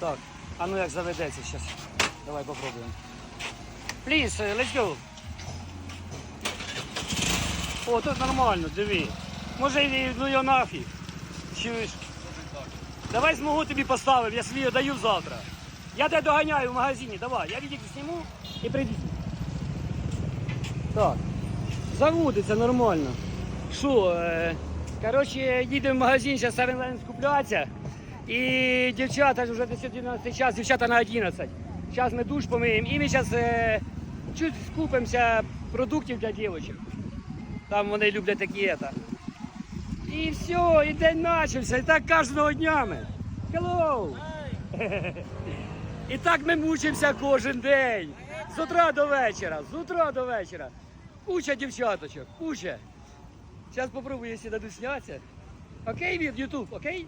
Так, а ну як заведеться зараз. Давай попробуємо. Please, uh, let's go. О, тут нормально, диви. Може і ну його нафіг. Чуєш? Давай змогу тобі поставив, я свій даю завтра. Я тебе доганяю в магазині, давай, я відік зніму і прийди. Так. Заводиться нормально. Що, е, коротше, їдемо в магазин, зараз Саренлайн скуплятися. І дівчата вже 10-12 час, дівчата на 11. Зараз ми душ помиємо і ми зараз е, чуть скупимося продуктів для дівчат. Там вони люблять такі ета. І все, і день почався. І так кожного дня ми. Hello! І так ми мучимося кожен день. З утра до вечора, з утра до вечора. Куча дівчаточок, куча. Зараз попробую, якщо дадуть снятися. Окей, від YouTube, окей?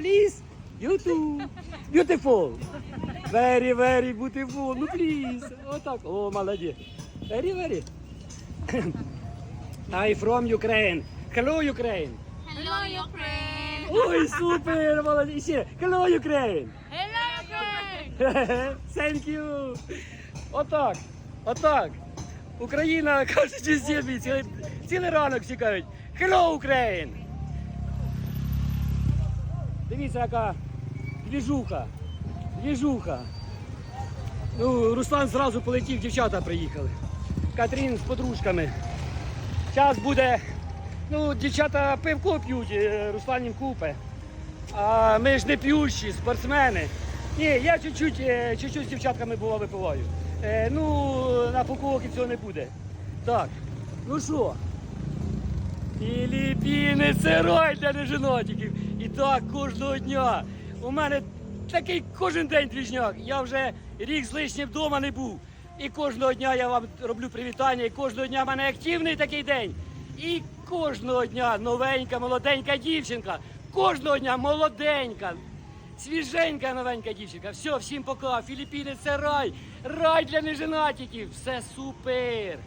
Please, YouTube. Beautiful. Very, very beautiful. Ну, please. Отак. О, молодець. Very, very. I from Ukraine. Hello, Ukraine. Hello, Ukraine! Ой, супер, молодець. Ще. Hello, Ukraine. Hello, Ukraine! Thank you. Отак. Отак. Україна каже, через день цілий, цілий ранок всі кажуть. Hello, Ukraine. Дивіться, яка двіжуха. Двіжуха. Ну, Руслан зразу полетів, дівчата приїхали. Катрін з подружками. Зараз буде. Ну, дівчата пивко п'ють, е, Руслан їм купе. А ми ж не п'ющі, спортсмени. Ні, я чуть-чуть, е, з дівчатками бува випиваю. Е, ну, на поколки цього не буде. Так, ну що? Філіппіни рай для неженатиків. І так кожного дня. У мене такий кожен день двіжняк. Я вже рік з лишнім вдома не був. І кожного дня я вам роблю привітання, і кожного дня в мене активний такий день. І кожного дня новенька, молоденька дівчинка. Кожного дня молоденька, свіженька новенька дівчинка. Все, всім пока. Філіппіни це рай. Рай для неженатиків. Все супер.